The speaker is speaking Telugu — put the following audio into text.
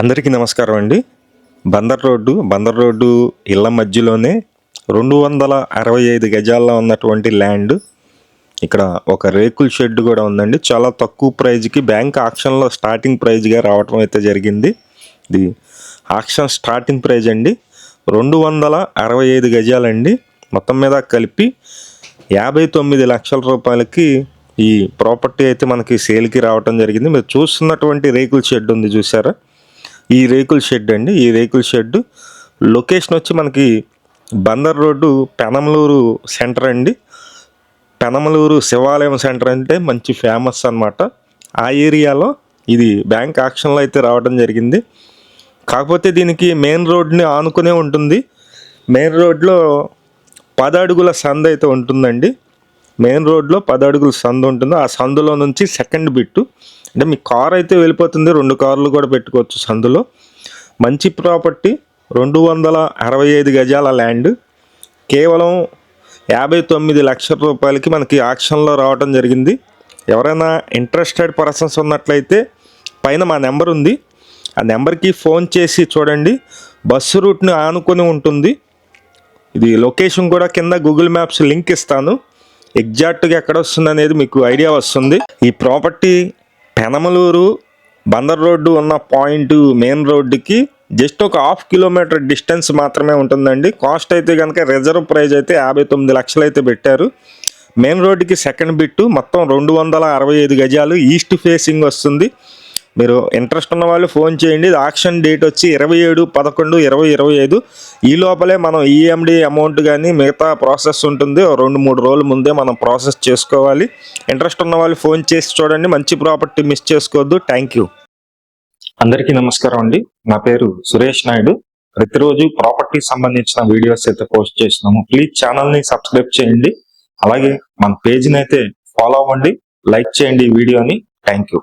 అందరికీ నమస్కారం అండి. బందర్ రోడ్డు బందర్ రోడ్డు ఇళ్ళ మధ్యలోనే రెండు వందల అరవై ఐదు గజాల్లో ఉన్నటువంటి ల్యాండ్. ఇక్కడ ఒక రేకుల షెడ్ కూడా ఉందండి. చాలా తక్కువ ప్రైజ్కి బ్యాంక్ ఆక్షన్లో స్టార్టింగ్ ప్రైజ్గా రావటం అయితే జరిగింది. ఇది ఆక్షన్ స్టార్టింగ్ ప్రైజ్ అండి. రెండు వందల అరవై ఐదు గజాలండి. మొత్తం మీద కలిపి యాభై తొమ్మిది లక్షల రూపాయలకి ఈ ప్రాపర్టీ అయితే మనకి సేల్కి రావటం జరిగింది. మీరు చూస్తున్నటువంటి రేకుల షెడ్ ఉంది చూసారా? ఈ రేకుల షెడ్ అండి. ఈ రేకుల షెడ్. లొకేషన్ వచ్చి మనకి బందర్ రోడ్డు పెనమలూరు సెంటర్ అండి. పెనమలూరు శివాలయం సెంటర్ అంటే మంచి ఫేమస్ అన్నమాట. ఆ ఏరియాలో ఇది బ్యాంక్ ఆక్షన్లో అయితే రావడం జరిగింది. కాకపోతే దీనికి మెయిన్ రోడ్ని ఆనుకునే ఉంటుంది. మెయిన్ రోడ్లో పదడుగుల అడుగుల అయితే ఉంటుందండి. మెయిన్ రోడ్లో పది అడుగుల సందు ఉంటుంది. ఆ సందులో నుంచి సెకండ్ బిట్టు అంటే మీ కార్ అయితే వెళ్ళిపోతుంది. రెండు కార్లు కూడా పెట్టుకోవచ్చు సందులో. మంచి ప్రాపర్టీ. రెండు వందల అరవై ఐదు గజాల ల్యాండ్. కేవలం యాభై తొమ్మిది లక్షల రూపాయలకి మనకి ఆక్షన్లో రావడం జరిగింది. ఎవరైనా ఇంట్రెస్టెడ్ పర్సన్స్ ఉన్నట్లయితే పైన మా నెంబర్ ఉంది. ఆ నెంబర్కి ఫోన్ చేసి చూడండి. బస్సు రూట్ని ఆనుకొని ఉంటుంది. ఇది లొకేషన్ కూడా కింద గూగుల్ మ్యాప్స్ లింక్ ఇస్తాను. ఎగ్జాక్ట్గా ఎక్కడ వస్తుంది అనేది మీకు ఐడియా వస్తుంది. ఈ ప్రాపర్టీ పెనమలూరు బందర్ రోడ్డు ఉన్న పాయింట్ మెయిన్ రోడ్డుకి జస్ట్ ఒక హాఫ్ కిలోమీటర్ డిస్టెన్స్ మాత్రమే ఉంటుందండి. కాస్ట్ అయితే కనుక రిజర్వ్ ప్రైజ్ అయితే యాభై తొమ్మిది లక్షలు అయితే పెట్టారు. మెయిన్ రోడ్డుకి సెకండ్ బిట్టు మొత్తం రెండు వందల అరవై ఐదు గజాలు ఈస్ట్ ఫేసింగ్ వస్తుంది. మీరు ఇంట్రెస్ట్ ఉన్న వాళ్ళు ఫోన్ చేయండి. ఆక్షన్ డేట్ వచ్చి ఇరవై ఏడు పదకొండు ఇరవై ఇరవై ఐదు. ఈ లోపలే మనం ఈఎండి అమౌంట్ కానీ మిగతా ప్రాసెస్ ఉంటుంది. రెండు మూడు రోజుల ముందే మనం ప్రాసెస్ చేసుకోవాలి. ఇంట్రెస్ట్ ఉన్న వాళ్ళు ఫోన్ చేసి చూడండి. మంచి ప్రాపర్టీ మిస్ చేసుకోవద్దు. థ్యాంక్ యూ అందరికీ నమస్కారం అండి. నా పేరు సురేష్ నాయుడు. ప్రతిరోజు ప్రాపర్టీ సంబంధించిన వీడియోస్ అయితే పోస్ట్ చేస్తున్నాము. ప్లీజ్ ఛానల్ని సబ్స్క్రైబ్ చేయండి. అలాగే మన పేజ్ని అయితే ఫాలో అవ్వండి. లైక్ చేయండి ఈ వీడియోని థ్యాంక్ యూ